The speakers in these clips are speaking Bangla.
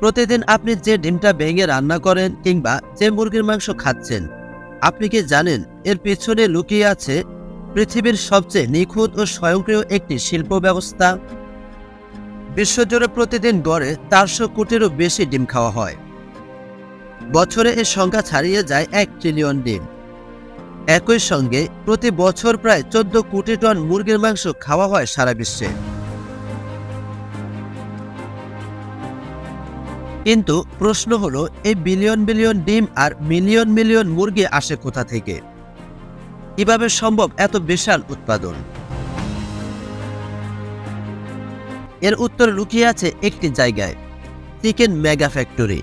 প্রতিদিন আপনি যে ডিমটা ভেঙে রান্না করেন কিংবা যে মুরগির মাংস খাচ্ছেন, আপনি কি জানেন এর পেছনে লুকিয়ে আছে পৃথিবীর সবচেয়ে নিখুঁত ও স্বয়ংক্রিয় একটি শিল্প ব্যবস্থা? বিশ্বজুড়ে প্রতিদিন গড়ে চারশো কোটিরও বেশি ডিম খাওয়া হয়। বছরে এর সংখ্যা ছাড়িয়ে যায় এক ট্রিলিয়ন ডিম। একই সঙ্গে প্রতি বছর প্রায় চোদ্দ কোটি টন মুরগির মাংস খাওয়া হয় সারা বিশ্বে। কিন্তু প্রশ্ন হলো, এই বিলিয়ন বিলিয়ন ডিম আর মিলিয়ন মিলিয়ন মুরগি আসে কোথা থেকে? কীভাবে সম্ভব এত বিশাল উৎপাদন? এর উত্তর লুকিয়ে আছে একটি জায়গায়, চিকেন মেগা ফ্যাক্টরি।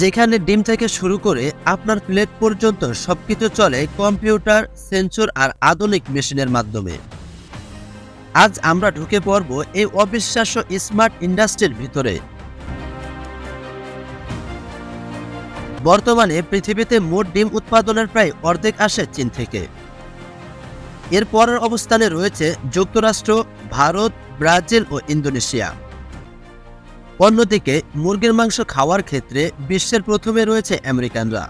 যেখানে ডিম থেকে শুরু করে আপনার প্লেট পর্যন্ত সবকিছু চলে কম্পিউটার, সেন্সর আর আধুনিক মেশিনের মাধ্যমে। আজ আমরা ঢুকে পড়ব এই অবিশ্বাস্য স্মার্ট ইন্ডাস্ট্রির ভিতরে। বর্তমানে পৃথিবীতে মোট ডিম উৎপাদনের প্রায় অর্ধেক আসে চীন থেকে। এর পরের অবস্থানে রয়েছে যুক্তরাষ্ট্র, ভারত, ব্রাজিল ও ইন্দোনেশিয়া। অন্যদিকে, মুরগির মাংস খাওয়ার ক্ষেত্রে বিশ্বের প্রথমে রয়েছে আমেরিকানরা।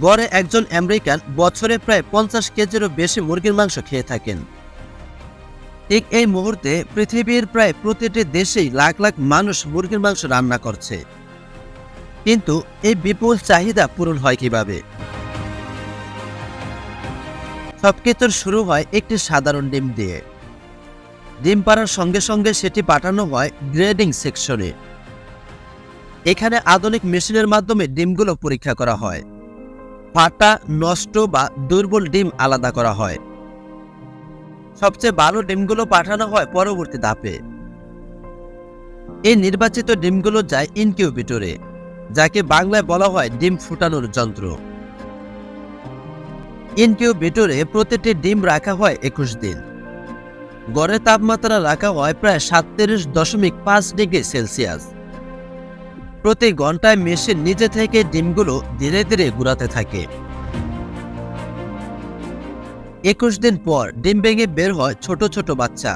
গড়ে একজন আমেরিকান বছরে প্রায় পঞ্চাশ কেজিরও বেশি মুরগির মাংস খেয়ে থাকেন। ঠিক এই মুহূর্তে পৃথিবীর প্রায় প্রতিটি দেশেই লাখ লাখ মানুষ মুরগির মাংস রান্না করছে। কিন্তু এই বিপুল চাহিদা পূরণ হয় কীভাবে? সবকিছুর শুরু হয় একটি সাধারণ ডিম দিয়ে। ডিম পাড়ার সঙ্গে সঙ্গে সেটি পাঠানো হয় গ্রেডিং সেকশনে। এখানে আধুনিক মেশিনের মাধ্যমে ডিমগুলো পরীক্ষা করা হয়। ফাটা নষ্ট বা দুর্বল ডিম আলাদা করা হয়। সবচেয়ে ভালো ডিমগুলো পাঠানো হয় পরবর্তী ধাপে। এই নির্বাচিত ডিমগুলো যায় ইনকিউবেটরে, যাকে বাংলায় বলা হয় ডিম ফুটানোর যন্ত্র। ইনকিউবেটরে প্রতিটি ডিম রাখা হয় একুশ দিন। গড়ে তাপমাত্রা রাখা হয় প্রায় সাতত্রিশ দশমিক পাঁচ ডিগ্রি সেলসিয়াস। প্রতি ঘন্টায় মেশিন নিজে থেকে ডিমগুলো ধীরে ধীরে ঘুরাতে থাকে। একুশ দিন পর ডিম ভেঙে বের হয় ছোট ছোট বাচ্চা।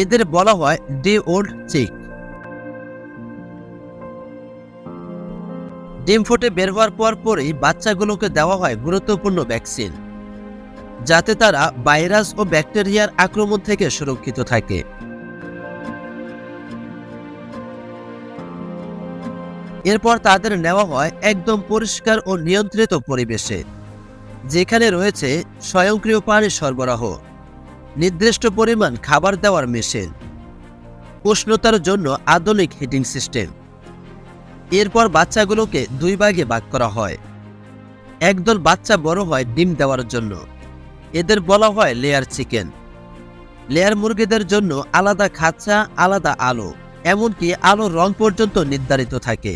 এদের বলা হয় ডে ওল্ড চিক। ডিম ফুটে বের হওয়ার পর পরই বাচ্চাগুলোকে দেওয়া হয় গুরুত্বপূর্ণ ভ্যাকসিন, যাতে তারা ভাইরাস ও ব্যাকটেরিয়ার আক্রমণ থেকে সুরক্ষিত থাকে। এরপর তাদের নেওয়া হয় একদম পরিষ্কার ও নিয়ন্ত্রিত পরিবেশে। যেখানে রয়েছে স্বয়ংক্রিয় পানি সরবরাহ, নির্দিষ্ট পরিমাণ খাবার দেওয়ার মেশিন, উষ্ণতার জন্য আধুনিক হিটিং সিস্টেম। এরপর বাচ্চাগুলোকে দুই ভাগে ভাগ করা হয়। একদল বাচ্চা বড় হয় ডিম দেওয়ার জন্য। এদের বলা হয় লেয়ার চিকেন। লেয়ার মুরগিদের জন্য আলাদা খাঁচা আলাদা আলো, এমনকি আলোর রং পর্যন্ত নির্ধারিত থাকে।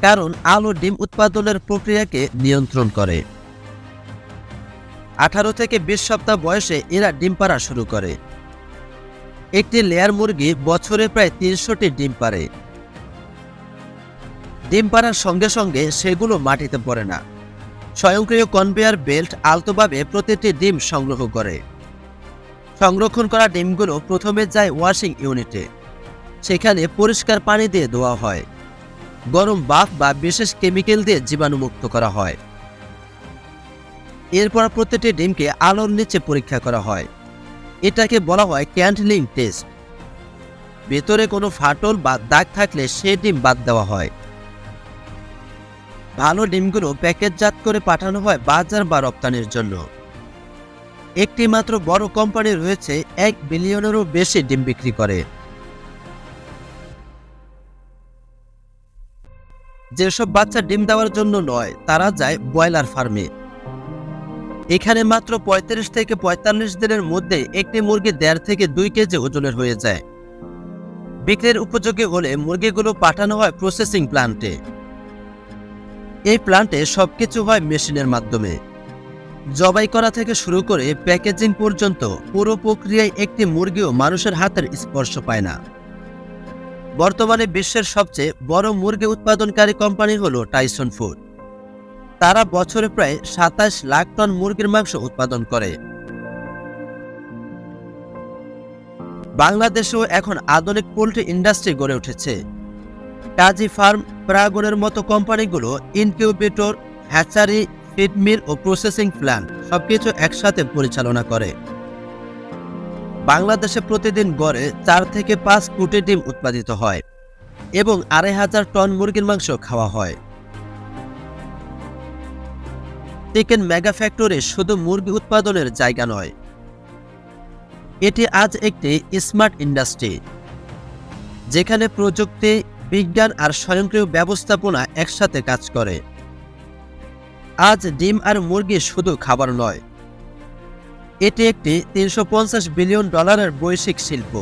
কারণ আলো ডিম উৎপাদনের প্রক্রিয়াকে নিয়ন্ত্রণ করে। আঠারো থেকে বিশ সপ্তাহ বয়সে এরা ডিম পাড়া শুরু করে। একটি লেয়ার মুরগি বছরে প্রায় তিনশোটি ডিম পারে ডিম পাড়ার সঙ্গে সঙ্গে সেগুলো মাটিতে পড়ে না। স্বয়ংক্রিয় কনভেয়ার বেল্ট আলতোভাবে প্রতিটি ডিম সংগ্রহ করে। সংরক্ষণ করা ডিমগুলো প্রথমে যায় ওয়াশিং ইউনিটে। সেখানে পরিষ্কার পানি দিয়ে ধোয়া হয়। গরম বাফ বা বিশেষ কেমিক্যাল দিয়ে জীবাণুমুক্ত করা হয়। এরপর প্রতিটি ডিমকে আলোর নিচে পরীক্ষা করা হয়। এটাকে বলা হয় ক্যান্ডলিং টেস্ট। ভেতরে কোনো ফাটল বা দাগ থাকলে সে ডিম বাদ দেওয়া হয়। ভালো ডিমগুলো প্যাকেটজাত করে পাঠানো হয় বাজার বা রপ্তানির জন্য। একটি মাত্র বড় কোম্পানি রয়েছে, এক বিলিয়নেরও বেশি ডিম বিক্রি করে। যেসব বাচ্চা ডিম দেওয়ার জন্য নয়, তারা যায় ব্রয়লার ফার্মে। এখানে মাত্র পঁয়ত্রিশ থেকে পঁয়তাল্লিশ দিনের মধ্যে একটি মুরগি দেড় থেকে দুই কেজি ওজনের হয়ে যায়। বিক্রির উপযোগী হলে মুরগিগুলো পাঠানো হয় প্রসেসিং প্লান্টে। এই প্লান্টে সবকিছু হয় মেশিনের মাধ্যমে। জবাই করা থেকে শুরু করে প্যাকেজিং পর্যন্ত পুরো প্রক্রিয়ায় একটি মুরগিও মানুষের হাতের স্পর্শ পায় না। বর্তমানে বিশ্বের সবচেয়ে বড় মুরগি উৎপাদনকারী কোম্পানি হল টাইসন ফুড তারা বছরে প্রায় সাতাশ লাখ টন মুরগির মাংস উৎপাদন করে। বাংলাদেশেও এখন আধুনিক পোলট্রি ইন্ডাস্ট্রি গড়ে উঠেছে। কাজী ফার্ম প্রাগনের মতো কোম্পানিগুলো ইনকিউবেটর, হ্যাচারি, ফিড মিল ও প্রসেসিং প্ল্যান্ট সবকিছু একসাথে পরিচালনা করে। বাংলাদেশে প্রতিদিন গড়ে চার থেকে পাঁচ কোটি ডিম উৎপাদিত হয় এবং আড়াই হাজার টন মুরগির মাংস খাওয়া হয়। চিকেন মেগা ফ্যাক্টরি শুধু মুরগি উৎপাদনের জায়গা নয়, এটি আজ একটি স্মার্ট ইন্ডাস্ট্রি, যেখানে প্রযুক্তি, বিজ্ঞান আর স্বয়ংক্রিয় ব্যবস্থাপনা একসাথে কাজ করে। আজ ডিম আর মুরগি শুধু খাবার নয় এটি একটি তিনশো পঞ্চাশ বিলিয়ন ডলারের বৈশ্বিক শিল্প।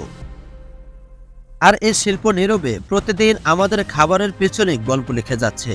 আর এই শিল্প নীরবে প্রতিদিন আমাদের খাবারের পিছনে গল্প লিখে যাচ্ছে।